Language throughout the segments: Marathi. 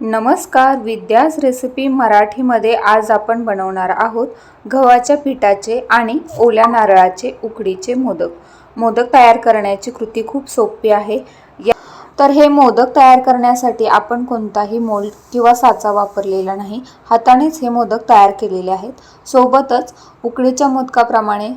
नमस्कार विद्यास रेसिपी मराठीमध्ये आज आपण बनवणार आहोत गव्हाच्या पिठाचे आणि ओल्या नारळाचे उकडीचे मोदक. मोदक तयार करण्याची कृती खूप सोपी आहे. या तर हे मोदक तयार करण्यासाठी आपण कोणताही मोल्ड किंवा साचा वापरलेला नाही. हातानेच हे मोदक तयार केलेले आहेत. सोबतच उकडीच्या मोदकाप्रमाणे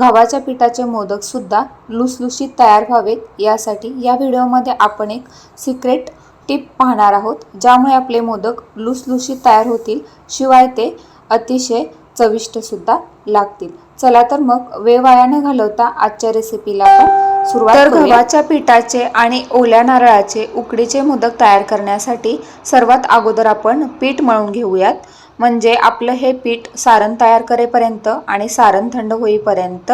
गव्हाच्या पिठाचे मोदकसुद्धा लुसलुशीत तयार व्हावेत. यासाठी या व्हिडिओमध्ये आपण एक सिक्रेट टिप पाहणार आहोत. ज्यामुळे आपले मोदक लुसलुशीत तयार होतील. शिवाय ते अतिशय चविष्ट सुद्धा लागतील. चला तर मग वेळ वाया न घालवता आजच्या रेसिपीला आपण सुरुवात तर गव्हाच्या पिठाचे आणि ओल्या नारळाचे उकडीचे मोदक तयार करण्यासाठी सर्वात अगोदर आपण पीठ मळून घेऊयात. म्हणजे आपलं हे पीठ सारण तयार करेपर्यंत आणि सारण थंड होईपर्यंत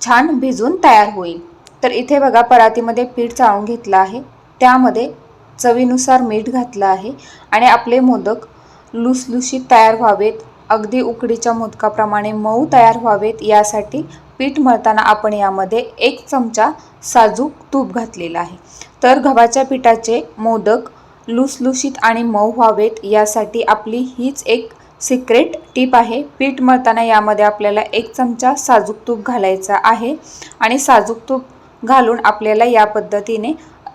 छान भिजून तयार होईल. तर इथे बघा परातीमध्ये पीठ चाळून घेतलं आहे. त्यामध्ये चवीनुसार मीठ घातलं आहे आणि आपले मोदक लुसलुशीत तयार व्हावेत. अगदी उकडीच्या मोदकाप्रमाणे मऊ तयार व्हावेत. यासाठी पीठ मळताना आपण यामध्ये एक चमचा साजूक तूप घातलेला आहे. तर गव्हाच्या पिठाचे मोदक लुसलुशीत आणि मऊ व्हावेत. यासाठी आपली हीच एक सिक्रेट टीप आहे. पीठ मळताना यामध्ये आपल्याला एक चमचा साजूक तूप घालायचा आहे आणि साजूक तूप घालून आपल्याला या पद्धतीने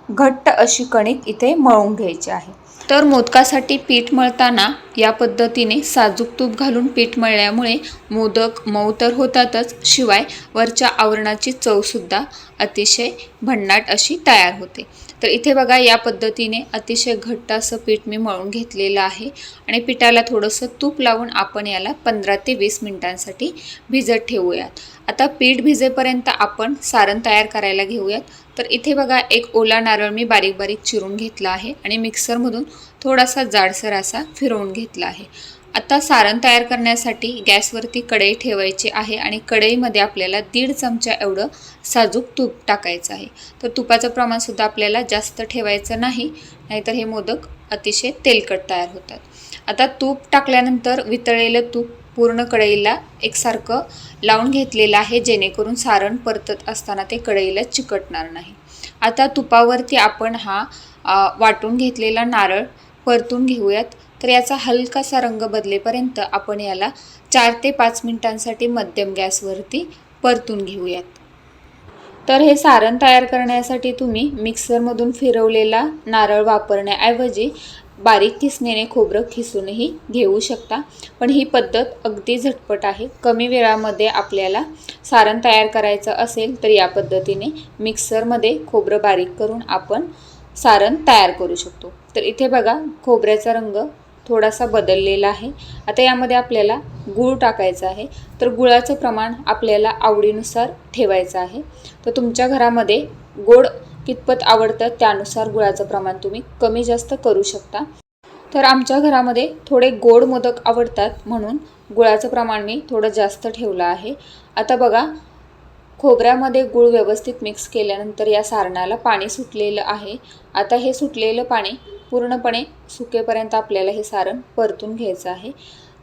घट्ट अशी कणिक इथे मळून घ्यायची आहे. तर मोदकासाठी पीठ मळताना या पद्धतीने साजूक तूप घालून पीठ मळल्यामुळे मोदक मऊ तर होतातच शिवाय वरच्या आवरणाची चवसुद्धा अतिशय भन्नाट अशी तयार होते. तर इथे बघा या पद्धतीने अतिशय घट्ट असं पीठ मी मळून घेतलेलं आहे. आणि पिठाला थोडंसं तूप लावून आपण याला पंधरा ते वीस मिनिटांसाठी भिजत ठेवूयात. आता पीठ भिजेपर्यंत आपण सारण तयार करायला घेऊयात. तर इथे बघा एक ओला नारळ मी बारीक बारीक चिरून घेतला आहे. आणि मिक्सरमधून थोडासा जाडसर असा फिरवून घेतला आहे. आता सारण तयार करण्यासाठी गॅसवरती कढई ठेवायची आहे आणि कढईमध्ये आपल्याला दीड चमचा एवढं साजूक तूप टाकायचं आहे. तर तुपाचं प्रमाणसुद्धा आपल्याला जास्त ठेवायचं नाही नाहीतर हे मोदक अतिशय तेलकट तयार होतात. आता तूप टाकल्यानंतर वितळलेलं तूप पूर्ण कढईला एकसारखं लावून घेतलेलं आहे जेणेकरून सारण परतत असताना ते कढईला चिकटणार नाही. आता तुपावरती आपण हा वाटून घेतलेला नारळ परतून घेऊयात. तर याचा हलकासा रंग बदलेपर्यंत आपण याला चार ते पाच मिनिटांसाठी मध्यम गॅसवरती परतून घेऊयात. तर हे सारण तयार करण्यासाठी तुम्ही मिक्सरमधून फिरवलेला नारळ वापरण्याऐवजी बारीक किसणीने खोबरं खिसूनही घेऊ शकता. पण ही पद्धत अगदी झटपट आहे. कमी वेळामध्ये आपल्याला सारण तयार करायचं असेल तर या पद्धतीने मिक्सरमध्ये खोबरं बारीक करून आपण सारण तयार करू शकतो. तर इथे बघा खोबऱ्याचा रंग थोडासा बदललेला आहे. आता यामध्ये आपल्याला गूळ टाकायचा आहे. तर गुळाचं प्रमाण आपल्याला आवडीनुसार ठेवायचं आहे. तर तुमच्या घरामध्ये गोड कितपत आवडतं त्यानुसार गुळाचं प्रमाण तुम्ही कमी जास्त करू शकता. तर आमच्या घरामध्ये थोडे गोड मोदक आवडतात म्हणून गुळाचं प्रमाण मी थोडं जास्त ठेवलं आहे. आता बघा खोबऱ्यामध्ये गूळ व्यवस्थित मिक्स केल्यानंतर या सारणाला पाणी सुटलेलं आहे. आता हे सुटलेलं पाणी पूर्णपणे सुकेपर्यंत आपल्याला हे सारण परतून घ्यायचं आहे.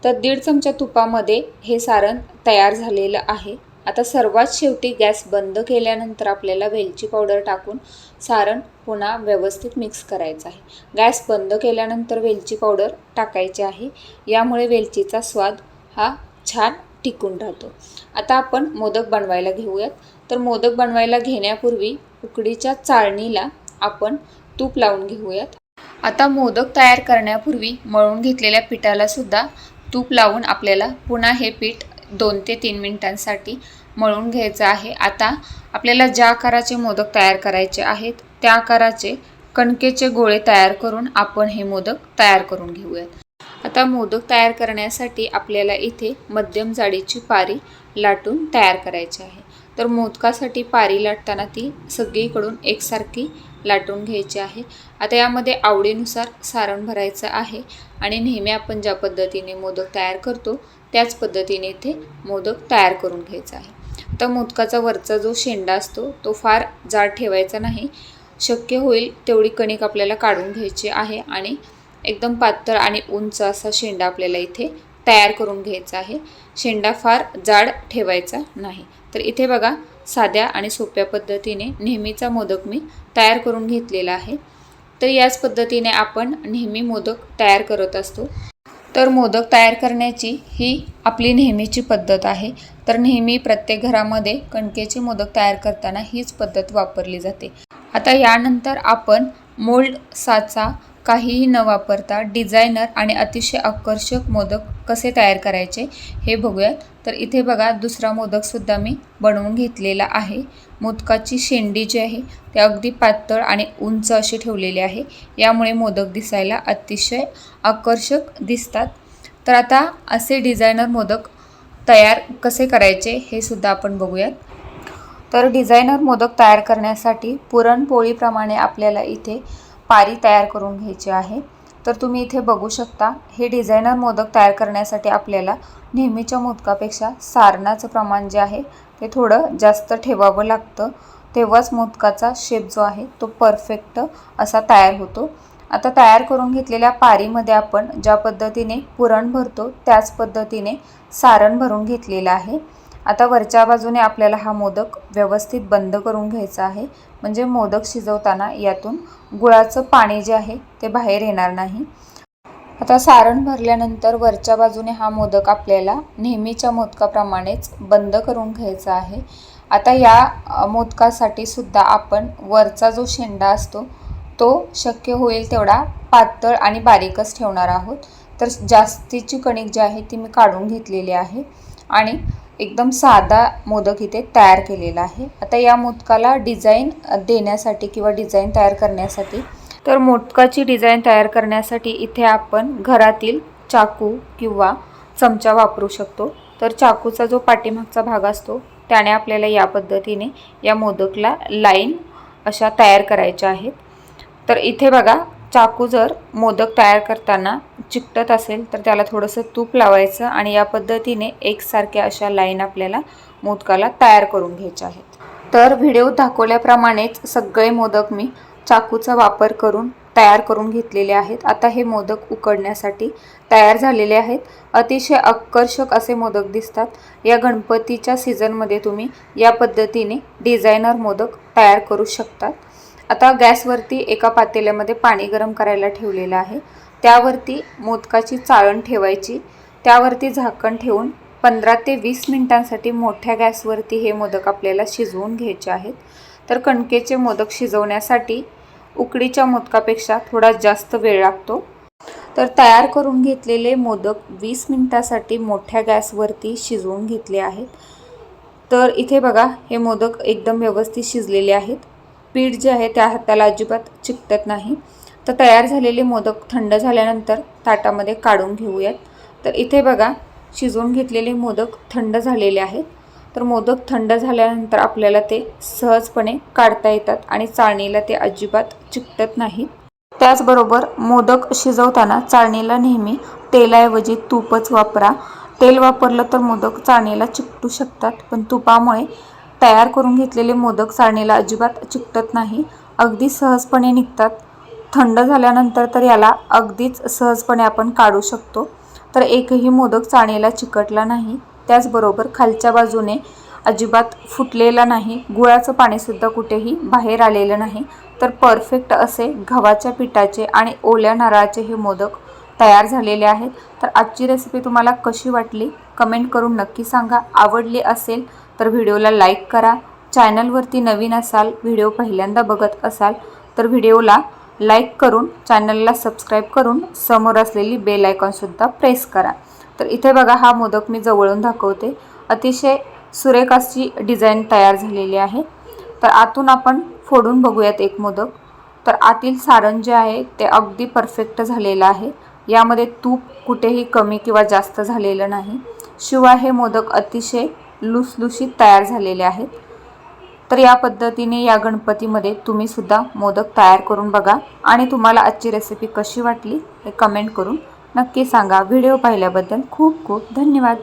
तर दीड चमचा तुपामध्ये हे सारण तयार झालेलं आहे. आता सर्वात शेवटी गॅस बंद केल्यानंतर आपल्याला वेलची पावडर टाकून सारण पुन्हा व्यवस्थित मिक्स करायचं आहे. गॅस बंद केल्यानंतर वेलची पावडर टाकायची आहे. यामुळे वेलचीचा स्वाद हा छान टिकून राहतो. आता आपण मोदक बनवायला घेऊयात. तर मोदक बनवायला घेण्यापूर्वी उकडीच्या चाळणीला आपण तूप लावून घेऊयात. आता मोदक तयार करण्यापूर्वी मळून घेतलेल्या पिठाला सुद्धा तूप लावून आपल्याला पुन्हा हे पीठ दोन ते तीन मिनिटांसाठी मळून घ्यायचं आहे. आता आपल्याला ज्या आकाराचे मोदक तयार करायचे आहेत त्या आकाराचे कणकेचे गोळे तयार करून आपण हे मोदक तयार करून घेऊयात. आता मोदक तयार करण्यासाठी आपल्याला इथे मध्यम जाडीची पारी लाटून तयार करायची आहे. तर मोदकासाठी पारी लाटताना ती सगळीकडून एकसारखी लाटून घ्यायची आहे. आता यामध्ये आवडीनुसार सारण भरायचं आहे आणि नेहमी आपण ज्या पद्धतीने मोदक तयार करतो त्याच पद्धतीने इथे मोदक तयार करून घ्यायचा आहे. आता मोदकाचा वरचा जो शेंडा असतो तो फार जाड ठेवायचा नाही. शक्य होईल तेवढी कणिक आपल्याला काढून घ्यायची आहे आणि एकदम पातळ आणि उंच असा शेंडा आपल्याला इथे तयार करून घ्यायचा आहे. शेंडा फार जाड ठेवायचा नाही. तर इथे बघा साध्या आणि सोप्या पद्धतीने नेहमीचा मोदक मी तयार करून घेतलेला आहे. तर याच पद्धतीने आपण नेहमी मोदक तयार करत असतो. तर मोदक तयार करण्याची ही आपली नेहमीची पद्धत आहे. तर नेहमी प्रत्येक घरामध्ये कणकेचे मोदक तयार करताना हीच पद्धत वापरली जाते. आता यानंतर आपण मोल्ड साचा काहीही न वापरता डिझायनर आणि अतिशय आकर्षक मोदक कसे तयार करायचे हे बघूयात. तर इथे बघा दुसरा मोदकसुद्धा मी बनवून घेतलेला आहे. मोदकाची शेंडी जी आहे ती अगदी पातळ आणि उंच अशी ठेवलेली आहे. यामुळे मोदक दिसायला अतिशय आकर्षक दिसतात. तर आता असे डिझायनर मोदक तयार कसे करायचे हे सुद्धा आपण बघूयात. तर डिझायनर मोदक तयार करण्यासाठी पुरणपोळीप्रमाणे आपल्याला इथे पारी तयार करून घ्यायची आहे. तर तुम्ही इथे बघू शकता हे डिझायनर मोदक तयार करण्यासाठी आपल्याला नेहमीच्या मोदकापेक्षा सारणाचं प्रमाण जे आहे ते थोडं जास्त ठेवावं लागतं. तेव्हाच मोदकाचा शेप जो आहे तो परफेक्ट असा तयार होतो. आता तयार करून घेतलेल्या पारीमध्ये आपण ज्या पद्धतीने पुरण भरतो त्याच पद्धतीने सारण भरून घेतलेलं आहे. आता वरच्या बाजूने आपल्याला हा मोदक व्यवस्थित बंद करून घ्यायचा आहे. म्हणजे मोदक शिजवताना यातून गुळाचं पाणी जे आहे ते बाहेर येणार नाही. आता सारण भरल्यानंतर वरच्या बाजूने हा मोदक आपल्याला नेहमीच्या मोदकाप्रमाणेच बंद करून घ्यायचा आहे. आता या मोदकासाठी सुद्धा आपण वरचा जो शेंडा असतो तो शक्य होईल तेवढा पातळ आणि बारीकच ठेवणार आहोत. तर जास्तीची कणिक जी आहे ती मी काढून घेतलेली आहे. आणि एकदम साधा मोदक इथे तयार केलेला आहे. आता या मोदकाला डिझाईन देण्यासाठी किंवा डिझाईन तयार करण्यासाठी तर मोदकाची डिझाईन तयार करण्यासाठी इथे आपण घरातील चाकू किंवा चमचा वापरू शकतो. तर चाकूचा जो पाठीमागचा भाग असतो त्याने आपल्याला या पद्धतीने या मोदकला लाईन अशा तयार करायच्या आहेत. तर इथे बघा चाकू जर मोदक तयार करताना चिकटत असेल तर त्याला थोडंसं तूप लावायचं आणि या पद्धतीने एकसारख्या अशा लाईन आपल्याला मोदकाला तयार करून घ्यायच्या आहेत. तर व्हिडिओ दाखवल्याप्रमाणेच सगळे मोदक मी चाकूचा वापर करून तयार करून घेतलेले आहेत. आता हे मोदक उकडण्यासाठी तयार झालेले आहेत. अतिशय आकर्षक असे मोदक दिसतात. या गणपतीच्या सीझनमध्ये तुम्ही या पद्धतीने डिझायनर मोदक तयार करू शकतात. आता गॅसवरती एका पातेल्यामध्ये पाणी गरम करायला ठेवलेलं आहे. त्यावरती मोदकाची चाळण ठेवायची. त्यावरती झाकण ठेवून पंधरा ते वीस मिनिटांसाठी मोठ्या गॅसवरती हे मोदक आपल्याला शिजवून घ्यायचे आहेत. तर कणकेचे मोदक शिजवण्यासाठी उकडीच्या मोदकापेक्षा थोडा जास्त वेळ लागतो. तर तयार करून घेतलेले मोदक वीस मिनिटासाठी मोठ्या गॅसवरती शिजवून घेतले आहेत. तर इथे बघा हे मोदक एकदम व्यवस्थित शिजलेले आहेत. पीठ जे आहे त्या हाताला अजिबात चिकटत नाही. तर तयार झालेले मोदक थंड झाल्यानंतर ताटामध्ये काढून घेऊयात. तर इथे बघा शिजवून घेतलेले मोदक थंड झालेले आहेत. तर मोदक थंड झाल्यानंतर आपल्याला ते सहजपणे काढता येतात आणि चाळणीला ते अजिबात चिकटत नाहीत त्याचबरोबर मोदक शिजवताना चाळणीला नेहमी तेलाऐवजी तूपच वापरा. तेल वापरलं तर मोदक चाळणीला चिकटू शकतात पण तुपामुळे तयार करून घेतलेले मोदक सारणीला अजिबात चिकटत नाही. अगदी सहजपणे निघतात. थंड झाल्यानंतर तर याला अगदीच सहजपणे आपण काढू शकतो. तर एकही मोदक चाणीला चिकटला नाही. त्याचबरोबर खालच्या बाजूने अजिबात फुटलेला नाही. गुळाचं पाणीसुद्धा कुठेही बाहेर आलेलं नाही. तर परफेक्ट असे गव्हाच्या पिठाचे आणि ओल्या नारळाचे हे मोदक तयार झालेले आहेत. तर आजची रेसिपी तुम्हाला कशी वाटली? कमेंट करून नक्की सांगा. आवडली असेल तर व्हिडिओला लाईक करा. चॅनलवरती नवीन असाल व्हिडिओ पहिल्यांदा बघत असाल तर व्हिडिओला लाईक करून चॅनलला सबस्क्राईब करून समोर असलेली बेल आयकॉनसुद्धा प्रेस करा. तर इथे बघा हा मोदक मी जवळून दाखवते. अतिशय सुरेख अशी डिझाईन तयार झालेली आहे. तर आतून आपण फोडून बघूयात एक मोदक. तर आतील सारण जे आहे ते अगदी परफेक्ट झालेलं आहे. यामध्ये तूप कुठेही कमी किंवा जास्त झालेलं नाही. शिवाय हे मोदक अतिशय लुसलुशीत तयार झालेले आहेत. तर या पद्धतीने या गणपतीमध्ये तुम्ही सुद्धा मोदक तयार करून बघा आणि तुम्हाला आजची रेसिपी कशी वाटली हे कमेंट करून नक्की सांगा. व्हिडिओ पाहिल्याबद्दल खूप खूप धन्यवाद.